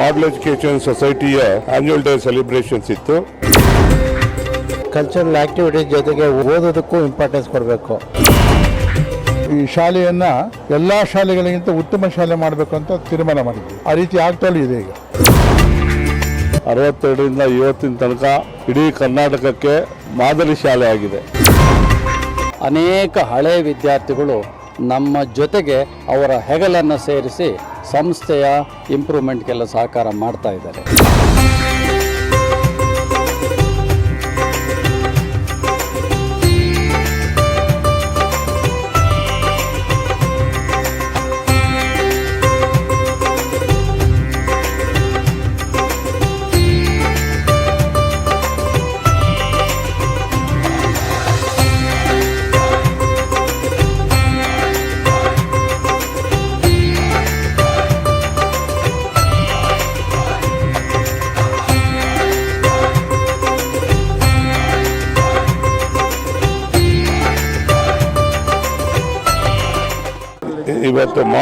ಮಾಡಲ್ education ಸೊಸೈಟಿಯ annual day celebrations ಇತ್ತು. Cultural activities ಜೊತೆಗೆ ಓದೋದಕ್ಕೂ ಇಂಪಾರ್ಟೆನ್ಸ್ ಕೊಡಬೇಕು. ಈ ಶಾಲೆಯನ್ನ ಎಲ್ಲಾ ಶಾಲೆಗಳಿಗಿಂತ ಉತ್ತಮ ಶಾಲೆ ಮಾಡಬೇಕು ಅಂತ ತೀರ್ಮಾನ ಮಾಡಿದ್ವಿ. ಆ ರೀತಿ ಆಗ್ತಲೂ ಇದೆ ಈಗ. ಅರವತ್ತೆರಡರಿಂದ ಇವತ್ತಿನ ತನಕ ಇಡೀ ಕರ್ನಾಟಕಕ್ಕೆ ಮಾದರಿ ಶಾಲೆ ಆಗಿದೆ. ಅನೇಕ ಹಳೆ ವಿದ್ಯಾರ್ಥಿಗಳು ನಮ್ಮ ಜೊತೆಗೆ ಅವರ ಹೆಗಲನ್ನು ಸೇರಿಸಿ ಸಂಸ್ಥೆಯ ಇಂಪ್ರೂವ್ಮೆಂಟ್ಗೆಲ್ಲ ಸಹಕಾರ ಮಾಡ್ತಾ ಇದ್ದಾರೆ.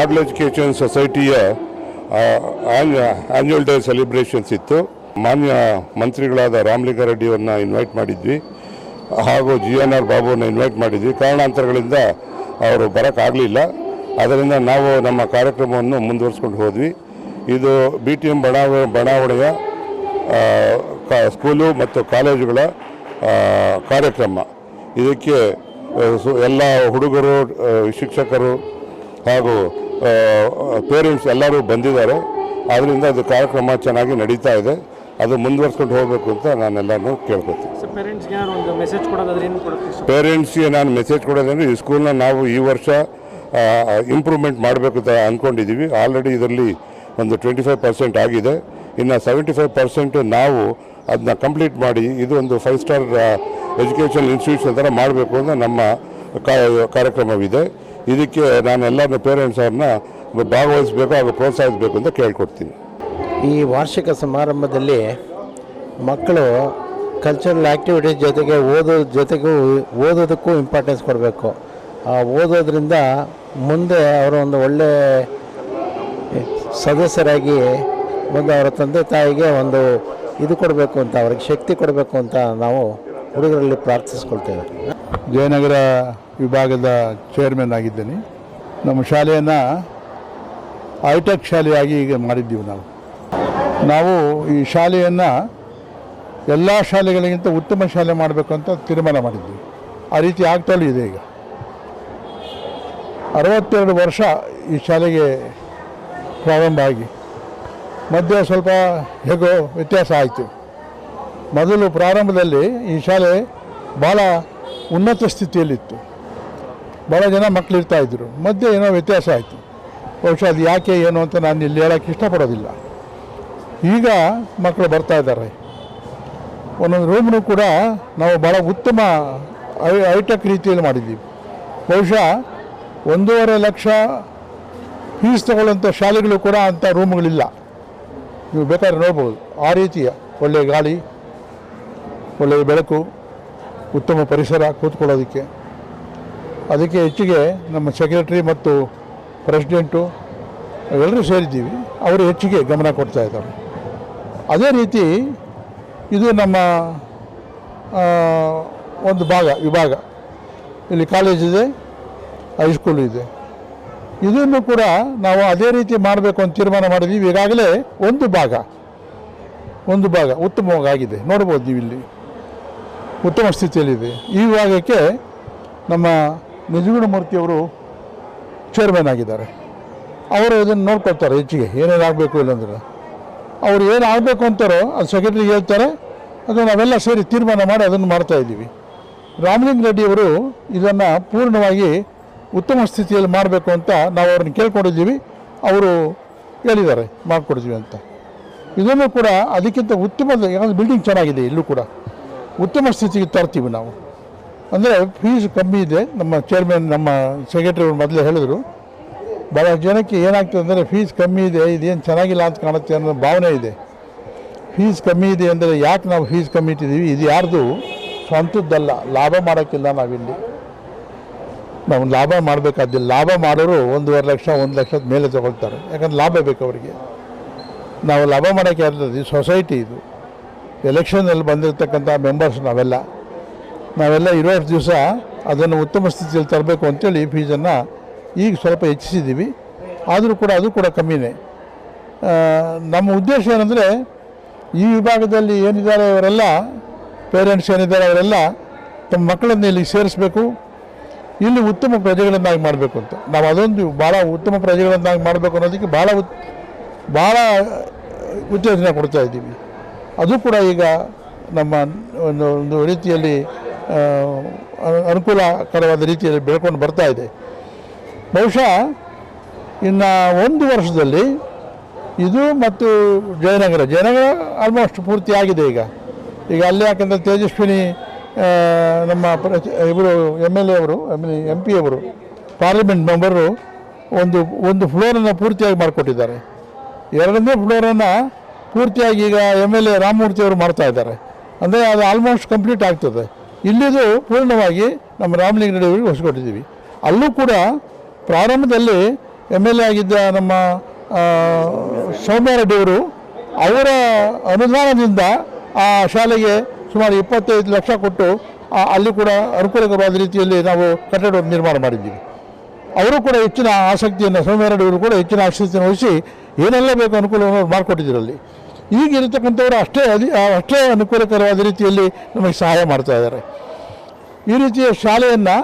ಮಾಡಲ್ ಎಜುಕೇಶನ್ ಸೊಸೈಟಿಯ ಆನ್ಯುವಲ್ ಡೇ ಸೆಲೆಬ್ರೇಷನ್ಸ್ ಇತ್ತು. ಮಾನ್ಯ ಮಂತ್ರಿಗಳಾದ ರಾಮಲಿಂಗಾರೆಡ್ಡಿಯವ್ರನ್ನ ಇನ್ವೈಟ್ ಮಾಡಿದ್ವಿ. ಹಾಗೂ ಜಿ ಎನ್ ಆರ್ ಬಾಬುವನ್ನು ಇನ್ವೈಟ್ ಮಾಡಿದ್ವಿ. ಕಾರಣಾಂತರಗಳಿಂದ ಅವರು ಬರೋಕ್ಕಾಗಲಿಲ್ಲ ಅದರಿಂದ ನಾವು ನಮ್ಮ ಕಾರ್ಯಕ್ರಮವನ್ನು ಮುಂದುವರಿಸ್ಕೊಂಡು ಹೋದ್ವಿ. ಇದು ಬಿ ಟಿ ಎಂ ಬಡಾವ, ಬಡಾವಣೆಯ ಸ್ಕೂಲು ಮತ್ತು ಕಾಲೇಜುಗಳ ಕಾರ್ಯಕ್ರಮ. ಇದಕ್ಕೆ ಎಲ್ಲ ಹುಡುಗರು ಶಿಕ್ಷಕರು ಹಾಗೂ ಪೇರೆಂಟ್ಸ್ ಎಲ್ಲರೂ ಬಂದಿದ್ದಾರೆ. ಆದ್ದರಿಂದ ಅದು ಕಾರ್ಯಕ್ರಮ ಚೆನ್ನಾಗಿ ನಡೀತಾ ಇದೆ. ಅದು ಮುಂದುವರ್ಸ್ಕೊಂಡು ಹೋಗಬೇಕು ಅಂತ ನಾನೆಲ್ಲನೂ ಕೇಳ್ಕೊತೀನಿ. ಪೇರೆಂಟ್ಸ್ಗೆ ನಾನು ಮೆಸೇಜ್ ಕೊಡೋದಂದ್ರೆ ಈ ಸ್ಕೂಲ್ನ ನಾವು ಈ ವರ್ಷ ಇಂಪ್ರೂವ್ಮೆಂಟ್ ಮಾಡಬೇಕು ಅಂತ ಅಂದ್ಕೊಂಡಿದ್ದೀವಿ ಆಲ್ರೆಡಿ ಇದರಲ್ಲಿ ಒಂದು ಟ್ವೆಂಟಿ ಫೈವ್ ಪರ್ಸೆಂಟ್ ಆಗಿದೆ. ಇನ್ನು ಸೆವೆಂಟಿ ಫೈವ್ ಪರ್ಸೆಂಟ್ ನಾವು ಅದನ್ನ ಕಂಪ್ಲೀಟ್ ಮಾಡಿ ಇದು ಒಂದು ಫೈವ್ ಸ್ಟಾರ್ ಎಜುಕೇಷನ್ ಇನ್ಸ್ಟಿಟ್ಯೂಷನ್ ಥರ ಮಾಡಬೇಕು ಅಂತ ನಮ್ಮ ಕಾ- ಕಾರ್ಯಕ್ರಮವಿದೆ. ಇದಕ್ಕೆ ನಾನು ಎಲ್ಲರ ಪೇರೆಂಟ್ಸ್ ಅವ್ರನ್ನ ಭಾಗವಹಿಸಬೇಕು ಹಾಗೂ ಪ್ರೋತ್ಸಾಹಿಸಬೇಕು ಅಂತ ಕೇಳ್ಕೊಡ್ತೀನಿ. ಈ ವಾರ್ಷಿಕ ಸಮಾರಂಭದಲ್ಲಿ ಮಕ್ಕಳು ಕಲ್ಚರಲ್ ಆ್ಯಕ್ಟಿವಿಟೀಸ್ ಜೊತೆಗೆ ಓದೋ ಜೊತೆಗೂ ಓದೋದಕ್ಕೂ ಇಂಪಾರ್ಟೆನ್ಸ್ ಕೊಡಬೇಕು. ಆ ಓದೋದ್ರಿಂದ ಮುಂದೆ ಅವರು ಒಂದು ಒಳ್ಳೆ ಸದಸ್ಯರಾಗಿ ಒಂದು ಅವರ ತಂದೆ ತಾಯಿಗೆ ಒಂದು ಇದು ಕೊಡಬೇಕು ಅಂತ ಅವ್ರಿಗೆ ಶಕ್ತಿ ಕೊಡಬೇಕು ಅಂತ ನಾವು ಹುಡುಗರಲ್ಲಿ ಪ್ರಾರ್ಥಿಸ್ಕೊಳ್ತೇವೆ. ಜಯನಗರ ವಿಭಾಗದ ಚೇರ್ಮನ್ ಆಗಿದ್ದೇನೆ. ನಮ್ಮ ಶಾಲೆಯನ್ನು ಹೈಟೆಕ್ ಶಾಲೆಯಾಗಿ ಈಗ ಮಾಡಿದ್ದೀವಿ ನಾವು. ನಾವು ಈ ಶಾಲೆಯನ್ನು ಎಲ್ಲ ಶಾಲೆಗಳಿಗಿಂತ ಉತ್ತಮ ಶಾಲೆ ಮಾಡಬೇಕು ಅಂತ ತೀರ್ಮಾನ ಮಾಡಿದ್ವಿ. ಆ ರೀತಿ ಆಗ್ತಲೂ ಇದೆ ಈಗ. ಅರವತ್ತೆರಡು ವರ್ಷ ಈ ಶಾಲೆಗೆ ಪ್ರಾರಂಭ ಆಗಿ. ಮಧ್ಯೆ ಸ್ವಲ್ಪ ಹೇಗೋ ವ್ಯತ್ಯಾಸ ಆಯಿತು. ಮೊದಲು ಪ್ರಾರಂಭದಲ್ಲಿ ಈ ಶಾಲೆ ಭಾಳ ಉನ್ನತ ಸ್ಥಿತಿಯಲ್ಲಿತ್ತು. ಭಾಳ ಜನ ಮಕ್ಕಳು ಇರ್ತಾ ಇದ್ದರು ಮಧ್ಯೆ ಏನೋ ವ್ಯತ್ಯಾಸ ಆಯಿತು. ಬಹುಶಃ ಅದು ಯಾಕೆ, ಏನು ಅಂತ ನಾನು ಇಲ್ಲಿ ಹೇಳೋಕ್ಕೆ ಇಷ್ಟಪಡೋದಿಲ್ಲ. ಈಗ ಮಕ್ಕಳು ಬರ್ತಾ ಇದ್ದಾರೆ. ಒಂದೊಂದು ರೂಮ್ನು ಕೂಡ ನಾವು ಭಾಳ ಉತ್ತಮ ಐ ಹೈಟೆಕ್ ರೀತಿಯಲ್ಲಿ ಮಾಡಿದ್ದೀವಿ. ಬಹುಶಃ ಒಂದೂವರೆ ಲಕ್ಷ ಫೀಸ್ ತಗೊಳ್ಳೋಂಥ ಶಾಲೆಗಳು ಕೂಡ ಅಂಥ ರೂಮ್ಗಳಿಲ್ಲ ನೀವು ಬೇಕಾದ್ರೆ ನೋಡ್ಬೋದು. ಆ ರೀತಿಯ ಒಳ್ಳೆಯ ಗಾಳಿ, ಒಳ್ಳೆಯ ಬೆಳಕು, ಉತ್ತಮ ಪರಿಸರ ಕೂತ್ಕೊಳ್ಳೋದಕ್ಕೆ. ಅದಕ್ಕೆ ಹೆಚ್ಚಿಗೆ ನಮ್ಮ ಸೆಕ್ರೆಟರಿ ಮತ್ತು ಪ್ರೆಸಿಡೆಂಟು ಎಲ್ಲರೂ ಸೇರಿದ್ದೀವಿ. ಅವರು ಹೆಚ್ಚಿಗೆ ಗಮನ ಕೊಡ್ತಾ ಇದ್ದಾರೆ. ಅದೇ ರೀತಿ ಇದು ನಮ್ಮ ಒಂದು ಭಾಗ, ವಿಭಾಗ. ಇಲ್ಲಿ ಕಾಲೇಜ್ ಇದೆ ಹೈಸ್ಕೂಲ್ ಇದೆ. ಇದನ್ನು ಕೂಡ ನಾವು ಅದೇ ರೀತಿ ಮಾಡಬೇಕು ಅಂತ ತೀರ್ಮಾನ ಮಾಡಿದ್ದೀವಿ. ಈಗಾಗಲೇ ಒಂದು ಭಾಗ ಒಂದು ಭಾಗ ಉತ್ತಮವಾಗಿದೆ. ನೋಡ್ಬೋದು ನೀವು ಇಲ್ಲಿ. ಉತ್ತಮ ಸ್ಥಿತಿಯಲ್ಲಿದೆ. ಈ ವಿಭಾಗಕ್ಕೆ ನಮ್ಮ ನಿಜಗುಣಮೂರ್ತಿಯವರು ಚೇರ್ಮನ್ ಆಗಿದ್ದಾರೆ. ಅವರು ಇದನ್ನು ನೋಡ್ಕೊಳ್ತಾರೆ ಹೆಚ್ಚಿಗೆ, ಏನೇನು ಆಗಬೇಕು ಇಲ್ಲಾಂದ್ರೆ ಅವ್ರು ಏನು ಆಗಬೇಕು ಅಂತಾರೋ ಅದು ಸೆಕ್ರೆಟರಿಗೆ ಹೇಳ್ತಾರೆ, ಅದು ನಾವೆಲ್ಲ ಸೇರಿ ತೀರ್ಮಾನ ಮಾಡಿ ಅದನ್ನು ಮಾಡ್ತಾ ಇದ್ದೀವಿ. ರಾಮಲಿಂಗ ರೆಡ್ಡಿಯವರು ಇದನ್ನು ಪೂರ್ಣವಾಗಿ ಉತ್ತಮ ಸ್ಥಿತಿಯಲ್ಲಿ ಮಾಡಬೇಕು ಅಂತ ನಾವು ಅವ್ರನ್ನ ಕೇಳ್ಕೊಂಡಿದ್ದೀವಿ. ಅವರು ಹೇಳಿದ್ದಾರೆ, ಮಾಡಿಕೊಡ್ತೀವಿ ಅಂತ. ಇದನ್ನು ಕೂಡ ಅದಕ್ಕಿಂತ ಉತ್ತಮ ಯಾಕಂದರೆ ಬಿಲ್ಡಿಂಗ್ ಚೆನ್ನಾಗಿದೆ ಇಲ್ಲೂ ಕೂಡ. ಉತ್ತಮ ಸ್ಥಿತಿಗೆ ತರ್ತೀವಿ ನಾವು. ಅಂದರೆ ಫೀಸ್ ಕಮ್ಮಿ ಇದೆ. ನಮ್ಮ ಚೇರ್ಮನ್ ನಮ್ಮ ಸೆಕ್ರೆಟರಿ ಅವರು ಮೊದಲೇ ಹೇಳಿದರು. ಭಾಳ ಜನಕ್ಕೆ ಏನಾಗ್ತದೆ ಅಂದರೆ ಫೀಸ್ ಕಮ್ಮಿ ಇದೆ, ಇದೇನು ಚೆನ್ನಾಗಿಲ್ಲ ಅಂತ ಕಾಣುತ್ತೆ ಅನ್ನೋ ಭಾವನೆ ಇದೆ. ಫೀಸ್ ಕಮ್ಮಿ ಇದೆ ಅಂದರೆ ಯಾಕೆ ನಾವು ಫೀಸ್ ಕಮ್ಮಿ ಇಟ್ಟಿದ್ದೀವಿ? ಇದು ಯಾರ್ದು? ಸ್ವಂತದ್ದಲ್ಲ. ಲಾಭ ಮಾಡೋಕ್ಕಿಲ್ಲ ನಾವಿಲ್ಲಿ. ನಾವು ಲಾಭ ಮಾಡಬೇಕಾದಿಲ್ಲ ಲಾಭ ಮಾಡೋರು ಒಂದೂವರೆ ಲಕ್ಷ, ಒಂದು ಲಕ್ಷದ ಮೇಲೆ ತಗೊಳ್ತಾರೆ. ಯಾಕಂದ್ರೆ ಲಾಭ ಬೇಕು ಅವರಿಗೆ. ನಾವು ಲಾಭ ಮಾಡೋಕ್ಕೆ ಇರ್ತದೆ ಸೊಸೈಟಿ ಇದು. ಎಲೆಕ್ಷನಲ್ಲಿ ಬಂದಿರತಕ್ಕಂಥ ಮೆಂಬರ್ಸ್ ನಾವೆಲ್ಲ. ನಾವೆಲ್ಲ ಇರೋ ದಿವಸ ಅದನ್ನು ಉತ್ತಮ ಸ್ಥಿತಿಯಲ್ಲಿ ತರಬೇಕು ಅಂತೇಳಿ ಫೀಸನ್ನು ಈಗ ಸ್ವಲ್ಪ ಹೆಚ್ಚಿಸಿದ್ದೀವಿ. ಆದರೂ ಕೂಡ ಅದು ಕೂಡ ಕಮ್ಮಿನೇ. ನಮ್ಮ ಉದ್ದೇಶ ಏನಂದರೆ ಈ ವಿಭಾಗದಲ್ಲಿ ಏನಿದ್ದಾರೆ ಅವರೆಲ್ಲ ಪೇರೆಂಟ್ಸ್ ಏನಿದ್ದಾರೆ ಅವರೆಲ್ಲ ತಮ್ಮ ಮಕ್ಕಳನ್ನು ಇಲ್ಲಿಗೆ ಸೇರಿಸಬೇಕು. ಇಲ್ಲಿ ಉತ್ತಮ ಪ್ರಜೆಗಳನ್ನಾಗಿ ಮಾಡಬೇಕು ಅಂತ. ನಾವು ಅದೊಂದು ಭಾಳ ಉತ್ತಮ ಪ್ರಜೆಗಳನ್ನಾಗಿ ಮಾಡಬೇಕು ಅನ್ನೋದಕ್ಕೆ ಭಾಳ ಉತ್ ಭಾಳ ಉತ್ತೇಜನ ಕೊಡ್ತಾ ಇದ್ದೀವಿ. ಅದು ಕೂಡ ಈಗ ನಮ್ಮ ಒಂದು ಒಂದು ರೀತಿಯಲ್ಲಿ ಅನುಕೂಲಕರವಾದ ರೀತಿಯಲ್ಲಿ ಬೆಳ್ಕೊಂಡು ಬರ್ತಾ ಇದೆ. ಬಹುಶಃ ಇನ್ನು ಒಂದು ವರ್ಷದಲ್ಲಿ ಇದು ಮತ್ತು ಜಯನಗರ ಜಯನಗರ ಆಲ್ಮೋಸ್ಟ್ ಪೂರ್ತಿ ಆಗಿದೆ ಈಗ. ಈಗ ಅಲ್ಲಿ ಯಾಕಂದರೆ ತೇಜಸ್ವಿನಿ ನಮ್ಮ ಇವರು ಎಂ ಎಲ್ ಎ ಅವರು ಎಂ ಪಿ ಅವರು ಪಾರ್ಲಿಮೆಂಟ್ ಮೆಂಬರು ಒಂದು ಒಂದು ಫ್ಲೋರನ್ನು ಪೂರ್ತಿಯಾಗಿ ಮಾಡಿಕೊಟ್ಟಿದ್ದಾರೆ. ಎರಡನೇ ಫ್ಲೋರನ್ನು ಪೂರ್ತಿಯಾಗಿ ಈಗ ಎಂ ಎಲ್ ಎ ರಾಮಮೂರ್ತಿ ಅವರು ಮಾಡ್ತಾ ಇದ್ದಾರೆ. ಅಂದರೆ ಅದು ಆಲ್ಮೋಸ್ಟ್ ಕಂಪ್ಲೀಟ್ ಆಗ್ತದೆ. ಇಲ್ಲಿದು ಪೂರ್ಣವಾಗಿ ನಮ್ಮ ರಾಮಲಿಂಗ ರೆಡ್ಡಿ ಅವರಿಗೆ ಹೊಸಕೊಟ್ಟಿದ್ದೀವಿ. ಅಲ್ಲೂ ಕೂಡ ಪ್ರಾರಂಭದಲ್ಲಿ ಎಂ ಎಲ್ ಎ ಆಗಿದ್ದ ನಮ್ಮ ಆ, ಸೌಮ್ಯ ರೆಡ್ಡಿ ಅವರ ಅನುದಾನದಿಂದ ಆ ಶಾಲೆಗೆ ಸುಮಾರು ಇಪ್ಪತ್ತೈದು ಲಕ್ಷ ಕೊಟ್ಟು ಅಲ್ಲಿ ಕೂಡ ಅನುಕೂಲಕರವಾದ ರೀತಿಯಲ್ಲಿ ನಾವು ಕಟ್ಟಡವನ್ನು ನಿರ್ಮಾಣ ಮಾಡಿದ್ದೀವಿ. ಅವರು ಕೂಡ ಹೆಚ್ಚಿನ ಆಸಕ್ತಿಯನ್ನು ಸೋಮವಾರಡಿ ಅವರು ಕೂಡ ಹೆಚ್ಚಿನ ಆಸಕ್ತಿಯನ್ನು ವಹಿಸಿ ಏನೆಲ್ಲ ಬೇಕು ಅನುಕೂಲವನ್ನು ಅವ್ರು ಮಾಡಿಕೊಟ್ಟಿದ್ರು ಅಲ್ಲಿ ಈಗ ಇರತಕ್ಕಂಥವ್ರು ಅಷ್ಟೇ ಅದಿ ಅಷ್ಟೇ ಅನುಕೂಲಕರವಾದ ರೀತಿಯಲ್ಲಿ ನಮಗೆ ಸಹಾಯ ಮಾಡ್ತಾ ಇದ್ದಾರೆ. ಈ ರೀತಿಯ ಶಾಲೆಯನ್ನು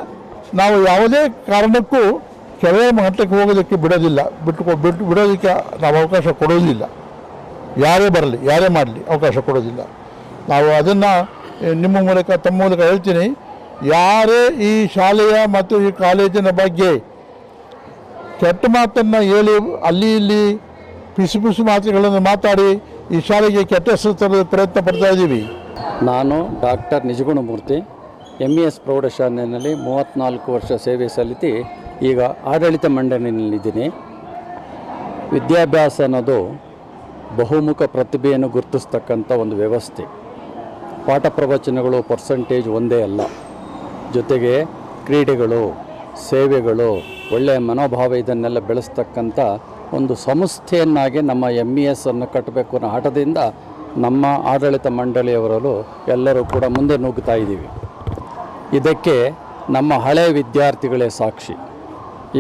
ನಾವು ಯಾವುದೇ ಕಾರಣಕ್ಕೂ ಕೆಳಗೆ ಮಟ್ಟಕ್ಕೆ ಹೋಗೋದಕ್ಕೆ ಬಿಡೋದಿಲ್ಲ. ಬಿಟ್ಟು ಬಿಟ್ಟು ಬಿಡೋದಕ್ಕೆ ನಾವು ಅವಕಾಶ ಕೊಡೋದಿಲ್ಲ. ಯಾರೇ ಬರಲಿ, ಯಾರೇ ಮಾಡಲಿ ಅವಕಾಶ ಕೊಡೋದಿಲ್ಲ. ನಾವು ಅದನ್ನು ನಿಮ್ಮ ಮೂಲಕ, ತಮ್ಮ ಮೂಲಕ ಹೇಳ್ತೀನಿ. ಯಾರೇ ಈ ಶಾಲೆಯ ಮತ್ತು ಈ ಕಾಲೇಜಿನ ಬಗ್ಗೆ ಕೆಟ್ಟ ಮಾತನ್ನು ಹೇಳಿ, ಅಲ್ಲಿ ಇಲ್ಲಿ ಪಿಸು ಪಿಸು ಮಾತುಗಳನ್ನು ಮಾತಾಡಿ ಈ ಶಾಲೆಗೆ ಕೆಟ್ಟ ಹೆಸರು ತರಲು ಪ್ರಯತ್ನ ಪಡ್ತಾ ಇದ್ದೀವಿ. ನಾನು doctor Nijagunamurthy M E S ಪ್ರೌಢಶಾಲೆಯಲ್ಲಿ ಮೂವತ್ತ್ನಾಲ್ಕು ವರ್ಷ ಸೇವೆ ಸಲ್ಲಿಸಿ ಈಗ ಆಡಳಿತ ಮಂಡಳಿಯಲ್ಲಿದ್ದೀನಿ. ವಿದ್ಯಾಭ್ಯಾಸ ಅನ್ನೋದು ಬಹುಮುಖ ಪ್ರತಿಭೆಯನ್ನು ಗುರುತಿಸ್ತಕ್ಕಂಥ ಒಂದು ವ್ಯವಸ್ಥೆ. ಪಾಠ ಪ್ರವಚನಗಳು ಪರ್ಸಂಟೇಜ್ ಒಂದೇ ಅಲ್ಲ. ಜೊತೆಗೆ ಕ್ರೀಡೆಗಳು, ಸೇವೆಗಳು, ಒಳ್ಳೆಯ ಮನೋಭಾವ ಇದನ್ನೆಲ್ಲ ಬೆಳೆಸ್ತಕ್ಕಂಥ ಒಂದು ಸಂಸ್ಥೆಯನ್ನಾಗಿ ನಮ್ಮ ಎಂ ಇ ಎಸ್ ಅನ್ನು ಕಟ್ಟಬೇಕು ಅನ್ನೋ ಹಠದಿಂದ ನಮ್ಮ ಆಡಳಿತ ಮಂಡಳಿಯವರಲ್ಲೂ ಎಲ್ಲರೂ ಕೂಡ ಮುಂದೆ ನುಗ್ಗುತ್ತಾ ಇದ್ದೀವಿ. ಇದಕ್ಕೆ ನಮ್ಮ ಹಳೆಯ ವಿದ್ಯಾರ್ಥಿಗಳೇ ಸಾಕ್ಷಿ.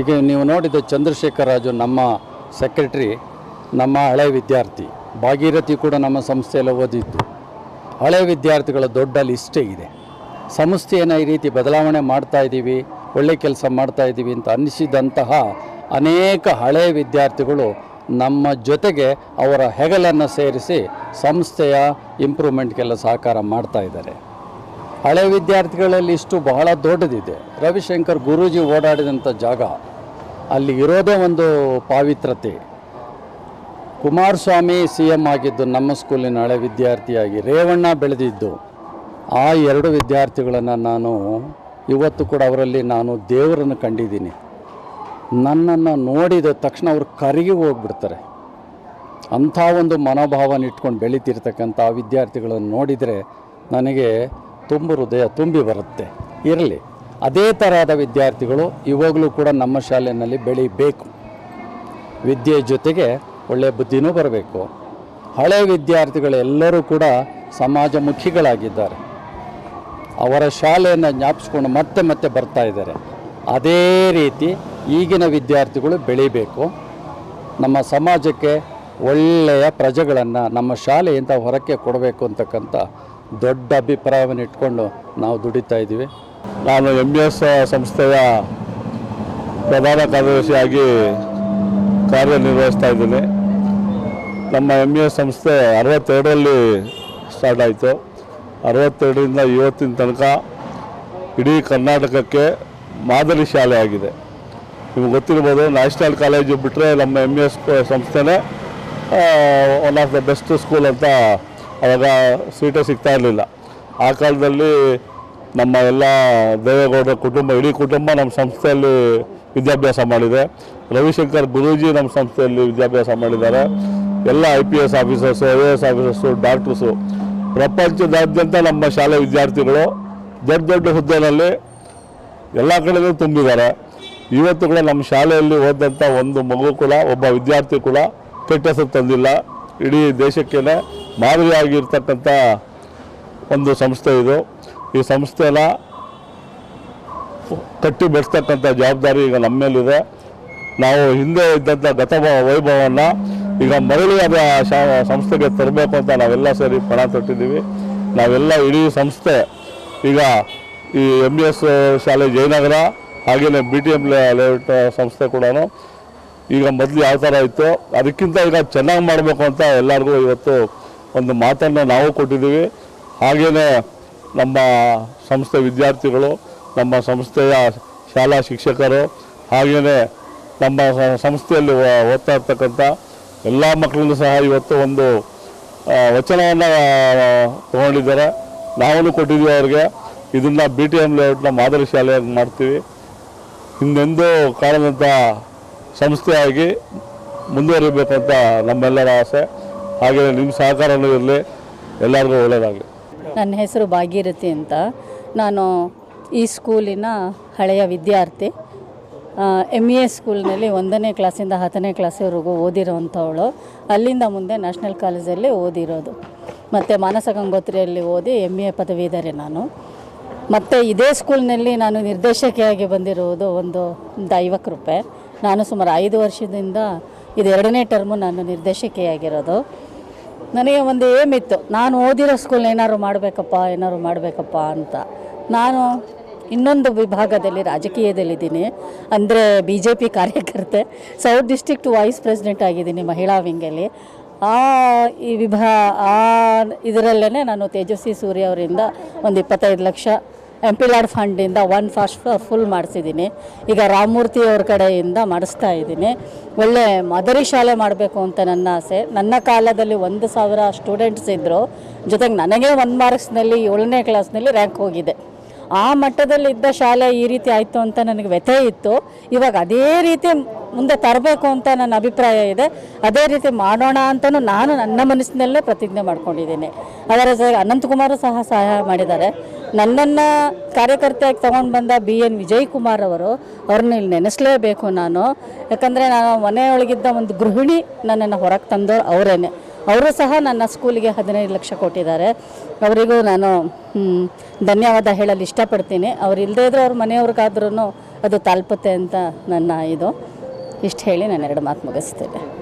ಈಗ ನೀವು ನೋಡಿದ ಚಂದ್ರಶೇಖರ್ ರಾಜು ನಮ್ಮ ಸೆಕ್ರೆಟ್ರಿ ನಮ್ಮ ಹಳೆ ವಿದ್ಯಾರ್ಥಿ. ಭಾಗೀರಥಿ ಕೂಡ ನಮ್ಮ ಸಂಸ್ಥೆಯಲ್ಲಿ ಓದಿದ್ದು. ಹಳೆ ವಿದ್ಯಾರ್ಥಿಗಳ ದೊಡ್ಡ ಲಿಸ್ಟೇ ಇದೆ. ಸಂಸ್ಥೆಯನ್ನು ಈ ರೀತಿ ಬದಲಾವಣೆ ಮಾಡ್ತಾ ಇದ್ದೀವಿ, ಒಳ್ಳೆ ಕೆಲಸ ಮಾಡ್ತಾ ಇದ್ದೀವಿ ಅಂತ ಅನ್ನಿಸಿದಂತಹ ಅನೇಕ ಹಳೆ ವಿದ್ಯಾರ್ಥಿಗಳು ನಮ್ಮ ಜೊತೆಗೆ ಅವರ ಹೆಗಲನ್ನು ಸೇರಿಸಿ ಸಂಸ್ಥೆಯ ಇಂಪ್ರೂವ್ಮೆಂಟ್ಗೆಲ್ಲ ಸಹಕಾರ ಮಾಡ್ತಾ ಇದ್ದಾರೆ. ಹಳೆ ವಿದ್ಯಾರ್ಥಿಗಳಲ್ಲಿ ಇಷ್ಟು ಬಹಳ ದೊಡ್ಡದಿದೆ. ರವಿಶಂಕರ್ ಗುರೂಜಿ ಓಡಾಡಿದಂಥ ಜಾಗ, ಅಲ್ಲಿ ಇರೋದೇ ಒಂದು ಪಾವಿತ್ರತೆ. ಕುಮಾರಸ್ವಾಮಿ ಸಿ ಎಂ ಆಗಿದ್ದು ನಮ್ಮ ಸ್ಕೂಲಿನ ಹಳೆ ವಿದ್ಯಾರ್ಥಿಯಾಗಿ ರೇವಣ್ಣ ಬೆಳೆದಿದ್ದು, ಆ ಎರಡು ವಿದ್ಯಾರ್ಥಿಗಳನ್ನು ನಾನು ಇವತ್ತು ಕೂಡ ಅವರಲ್ಲಿ ನಾನು ದೇವರನ್ನು ಕಂಡಿದ್ದೀನಿ. ನನ್ನನ್ನು ನೋಡಿದ ತಕ್ಷಣ ಅವರು ಕರಗಿ ಹೋಗ್ಬಿಡ್ತಾರೆ. ಅಂಥ ಒಂದು ಮನೋಭಾವನ ಇಟ್ಕೊಂಡು ಬೆಳೀತಿರ್ತಕ್ಕಂಥ ವಿದ್ಯಾರ್ಥಿಗಳನ್ನು ನೋಡಿದರೆ ನನಗೆ ತುಂಬ ಹೃದಯ ತುಂಬಿ ಬರುತ್ತೆ. ಇರಲಿ, ಅದೇ ಥರದ ವಿದ್ಯಾರ್ಥಿಗಳು ಇವಾಗಲೂ ಕೂಡ ನಮ್ಮ ಶಾಲೆಯಲ್ಲಿ ಬೆಳೀಬೇಕು. ವಿದ್ಯೆ ಜೊತೆಗೆ ಒಳ್ಳೆಯ ಬುದ್ಧಿನೂ ಬರಬೇಕು. ಹಳೆ ವಿದ್ಯಾರ್ಥಿಗಳೆಲ್ಲರೂ ಕೂಡ ಸಮಾಜಮುಖಿಗಳಾಗಿದ್ದಾರೆ. ಅವರ ಶಾಲೆಯನ್ನು ಜ್ಞಾಪಿಸ್ಕೊಂಡು ಮತ್ತೆ ಮತ್ತೆ ಬರ್ತಾ ಇದ್ದಾರೆ. ಅದೇ ರೀತಿ ಈಗಿನ ವಿದ್ಯಾರ್ಥಿಗಳು ಬೆಳೀಬೇಕು. ನಮ್ಮ ಸಮಾಜಕ್ಕೆ ಒಳ್ಳೆಯ ಪ್ರಜೆಗಳನ್ನು ನಮ್ಮ ಶಾಲೆಯಿಂದ ಹೊರಕ್ಕೆ ಕೊಡಬೇಕು ಅಂತಕ್ಕಂಥ ದೊಡ್ಡ ಅಭಿಪ್ರಾಯವನ್ನು ಇಟ್ಕೊಂಡು ನಾವು ದುಡಿತಾ ಇದ್ದೀವಿ. ನಾನು ಎಂ ಎಸ್ ಸಂಸ್ಥೆಯ ಪ್ರಧಾನ ಕಾರ್ಯದರ್ಶಿಯಾಗಿ ಕಾರ್ಯನಿರ್ವಹಿಸ್ತಾ ಇದ್ದೀನಿ. ನಮ್ಮ ಎಂ ಎಸ್ ಸಂಸ್ಥೆ ಅರವತ್ತೆರಡರಲ್ಲಿ ಸ್ಟಾರ್ಟ್ ಆಯಿತು. ಅರವತ್ತೆರಡರಿಂದ ಇವತ್ತಿನ ತನಕ ಇಡೀ ಕರ್ನಾಟಕಕ್ಕೆ ಮಾದರಿ ಶಾಲೆ ಆಗಿದೆ. ನಿಮ್ಗೆ ಗೊತ್ತಿರ್ಬೋದು ನ್ಯಾಷನಲ್ ಕಾಲೇಜು ಬಿಟ್ಟರೆ ನಮ್ಮ M S ಸಂಸ್ಥೆನೇ one of the best school ಅಂತ ಅವಾಗ ಸೀಟೇ ಸಿಗ್ತಾ ಇರಲಿಲ್ಲ. ಆ ಕಾಲದಲ್ಲಿ ನಮ್ಮ ಎಲ್ಲ ದೇವೇಗೌಡರ ಕುಟುಂಬ, ಇಡೀ ಕುಟುಂಬ ನಮ್ಮ ಸಂಸ್ಥೆಯಲ್ಲಿ ವಿದ್ಯಾಭ್ಯಾಸ ಮಾಡಿದೆ. ರವಿಶಂಕರ್ ಗುರೂಜಿ ನಮ್ಮ ಸಂಸ್ಥೆಯಲ್ಲಿ ವಿದ್ಯಾಭ್ಯಾಸ ಮಾಡಿದ್ದಾರೆ. ಎಲ್ಲ I P S officers I A S officers doctors ಪ್ರಪಂಚದಾದ್ಯಂತ ನಮ್ಮ ಶಾಲೆ ವಿದ್ಯಾರ್ಥಿಗಳು ದೊಡ್ಡ ದೊಡ್ಡ ಹುದ್ದೆಯಲ್ಲಿ ಎಲ್ಲ ಕಡೆಗೂ ತುಂಬಿದ್ದಾರೆ. ಇವತ್ತು ಕೂಡ ನಮ್ಮ ಶಾಲೆಯಲ್ಲಿ ಓದಂಥ ಒಂದು ಮಗು ಕೂಡ, ಒಬ್ಬ ವಿದ್ಯಾರ್ಥಿ ಕೂಡ ಕೆಟ್ಟ ಹೆಸರು ತಂದಿಲ್ಲ. ಇಡೀ ದೇಶಕ್ಕೇ ಮಾದರಿಯಾಗಿರ್ತಕ್ಕಂಥ ಒಂದು ಸಂಸ್ಥೆ ಇದು. ಈ ಸಂಸ್ಥೆನ ಕಟ್ಟಿ ಬೆಳೆಸ್ತಕ್ಕಂಥ ಜವಾಬ್ದಾರಿ ಈಗ ನಮ್ಮ ಮೇಲಿದೆ. ನಾವು ಹಿಂದೆ ಇದ್ದಂಥ ಗತ ವೈಭವವನ್ನು ಈಗ ಮರಳಿ ಅದ ಸಂಸ್ಥೆಗೆ ತರಬೇಕು ಅಂತ ನಾವೆಲ್ಲ ಸೇರಿ ಪಣ ತೊಟ್ಟಿದ್ದೀವಿ. ನಾವೆಲ್ಲ ಇಡೀ ಸಂಸ್ಥೆ ಈಗ ಈ ಎಂ ಬಿ ಎಸ್ ಶಾಲೆ ಜಯನಗರ ಹಾಗೆಯೇ ಬಿ ಟಿ ಎಂ ಲೇಔಟ್ ಸಂಸ್ಥೆ ಕೂಡ ಈಗ ಮೊದಲು ಯಾವ ಥರ ಇತ್ತು ಅದಕ್ಕಿಂತ ಈಗ ಚೆನ್ನಾಗಿ ಮಾಡಬೇಕು ಅಂತ ಎಲ್ಲರಿಗೂ ಇವತ್ತು ಒಂದು ಮಾತನ್ನು ನಾವು ಕೊಟ್ಟಿದ್ದೀವಿ. ಹಾಗೆಯೇ ನಮ್ಮ ಸಂಸ್ಥೆ ವಿದ್ಯಾರ್ಥಿಗಳು, ನಮ್ಮ ಸಂಸ್ಥೆಯ ಶಾಲಾ ಶಿಕ್ಷಕರು ಹಾಗೆಯೇ ನಮ್ಮ ಸಂಸ್ಥೆಯಲ್ಲಿ ಓದ್ತಾ ಇರ್ತಕ್ಕಂಥ ಎಲ್ಲ ಮಕ್ಕಳನ್ನು ಸಹ ಇವತ್ತು ಒಂದು ವಚನವನ್ನು ತಗೊಂಡಿದ್ದಾರೆ. ನಾವು ಕೊಟ್ಟಿದ್ದೀವಿ ಅವ್ರಿಗೆ. ಇದನ್ನು ಬಿ ಟಿ ಎಂ ಲೇಔಟ್ನ ಮಾದರಿ ಶಾಲೆಯಾಗಿ ಮಾಡ್ತೀವಿ. ಹಿಂದೆಂದೂ ಕಾಣದಂಥ ಸಂಸ್ಥೆಯಾಗಿ ಮುಂದುವರಿಬೇಕಂತ ನಮ್ಮೆಲ್ಲರ ಆಸೆ. ಹಾಗೆ ನಿಮ್ಮ ಸಹಕಾರನೂ ಇರಲಿ, ಎಲ್ಲರಿಗೂ ಒಳ್ಳೆಯದಾಗಲಿ ನನ್ನ ಹೆಸರು ಭಾಗೀರಥಿ ಅಂತ. ನಾನು ಈ ಸ್ಕೂಲಿನ ಹಳೆಯ ವಿದ್ಯಾರ್ಥಿ. ಎಂ ಎಸ್ ಸ್ಕೂಲ್ನಲ್ಲಿ ಒಂದನೇ ಕ್ಲಾಸಿಂದ ಹತ್ತನೇ ಕ್ಲಾಸ್ವರೆಗೂ ಓದಿರುವಂಥವಳು. ಅಲ್ಲಿಂದ ಮುಂದೆ ನ್ಯಾಷನಲ್ ಕಾಲೇಜಲ್ಲಿ ಓದಿರೋದು. ಮತ್ತು ಮಾನಸ ಗಂಗೋತ್ರಿಯಲ್ಲಿ ಓದಿ ಎಂ ಎ ಪದವೀಧರೆ ನಾನು. ಮತ್ತು ಇದೇ ಸ್ಕೂಲ್ನಲ್ಲಿ ನಾನು ನಿರ್ದೇಶಕಿಯಾಗಿ ಬಂದಿರುವುದು ಒಂದು ದೈವ ರೂಪಾಯಿ ನಾನು ಸುಮಾರು ಐದು ವರ್ಷದಿಂದ ಇದು ಎರಡನೇ ಟರ್ಮು ನಾನು ನಿರ್ದೇಶಕಿಯಾಗಿರೋದು. ನನಗೆ ಒಂದು ಇತ್ತು ನಾನು ಓದಿರೋ ಸ್ಕೂಲ್ ಏನಾದ್ರು ಮಾಡಬೇಕಪ್ಪ ಏನಾದ್ರು ಮಾಡಬೇಕಪ್ಪ ಅಂತ. ನಾನು ಇನ್ನೊಂದು ವಿಭಾಗದಲ್ಲಿ ರಾಜಕೀಯದಲ್ಲಿದ್ದೀನಿ. ಅಂದರೆ ಬಿ ಜೆ ಪಿ ಕಾರ್ಯಕರ್ತೆ, ಸೌತ್ ಡಿಸ್ಟ್ರಿಕ್ಟ್ ವೈಸ್ ಪ್ರೆಸಿಡೆಂಟ್ ಆಗಿದ್ದೀನಿ ಮಹಿಳಾ ವಿಂಗಲ್ಲಿ. ಆ, ಈ ವಿಭಾ, ಆ ಇದರಲ್ಲೇ ನಾನು ತೇಜಸ್ವಿ ಸೂರ್ಯ ಅವರಿಂದ ಒಂದು ಇಪ್ಪತ್ತೈದು ಲಕ್ಷ ಎಂಪಿಲಾಡ್ ಫಂಡಿಂದ ಒನ್ ಫಾಸ್ಟ್ ಫುಲ್ ಮಾಡಿಸಿದ್ದೀನಿ. ಈಗ ರಾಮಮೂರ್ತಿಯವ್ರ ಕಡೆಯಿಂದ ಮಾಡಿಸ್ತಾ ಇದ್ದೀನಿ. ಒಳ್ಳೆ ಮಾದರಿ ಶಾಲೆ ಮಾಡಬೇಕು ಅಂತ ನನ್ನ ಆಸೆ. ನನ್ನ ಕಾಲದಲ್ಲಿ ಒಂದು ಸಾವಿರ ಸ್ಟೂಡೆಂಟ್ಸ್ ಇದ್ದರು ಜೊತೆಗೆ ನನಗೆ ಒನ್ ಮಾರ್ಕ್ಸ್ನಲ್ಲಿ ಏಳನೇ ಕ್ಲಾಸ್ನಲ್ಲಿ ರ್ಯಾಂಕ್ ಹೋಗಿದೆ. ಆ ಮಟ್ಟದಲ್ಲಿ ಇದ್ದ ಶಾಲೆ ಈ ರೀತಿ ಆಯಿತು ಅಂತ ನನಗೆ ವ್ಯಥೆ ಇತ್ತು. ಇವಾಗ ಅದೇ ರೀತಿ ಮುಂದೆ ತರಬೇಕು ಅಂತ ನನ್ನ ಅಭಿಪ್ರಾಯ ಇದೆ. ಅದೇ ರೀತಿ ಮಾಡೋಣ ಅಂತಲೂ ನಾನು ನನ್ನ ಮನಸ್ಸಿನಲ್ಲೇ ಪ್ರತಿಜ್ಞೆ ಮಾಡ್ಕೊಂಡಿದ್ದೀನಿ. ಅದರ ಜೊತೆಗೆ ಅನಂತಕುಮಾರು ಸಹ ಸಹಾಯ ಮಾಡಿದ್ದಾರೆ. ನನ್ನನ್ನು ಕಾರ್ಯಕರ್ತೆಯಾಗಿ ತೊಗೊಂಡು ಬಂದ ಬಿ ಎನ್ ವಿಜಯ್ ಕುಮಾರ್ ಅವರು ಅವ್ರನ್ನ ಇಲ್ಲಿ ನೆನೆಸಲೇಬೇಕು ನಾನು. ಯಾಕಂದರೆ ನಾನು ಮನೆಯೊಳಗಿದ್ದ ಒಂದು ಗೃಹಿಣಿ ನನ್ನನ್ನು ಹೊರಗೆ ತಂದವರು ಅವರೇನೆ. ಅವರು ಸಹ ನನ್ನ ಸ್ಕೂಲಿಗೆ ಹದಿನೈದು ಲಕ್ಷ ಕೊಟ್ಟಿದ್ದಾರೆ. ಅವರಿಗೂ ನಾನು ಧನ್ಯವಾದ ಹೇಳಲು ಇಷ್ಟಪಡ್ತೀನಿ. ಅವ್ರು ಇಲ್ಲದೇ ಇದ್ದರೆ ಅವ್ರ ಮನೆಯವ್ರಿಗಾದ್ರೂ ಅದು ತಲುಪುತ್ತೆ ಅಂತ ನನ್ನ ಇದು. ಇಷ್ಟು ಹೇಳಿ ನಾನು ಎರಡು ಮಾತು ಮುಗಿಸ್ತೇನೆ.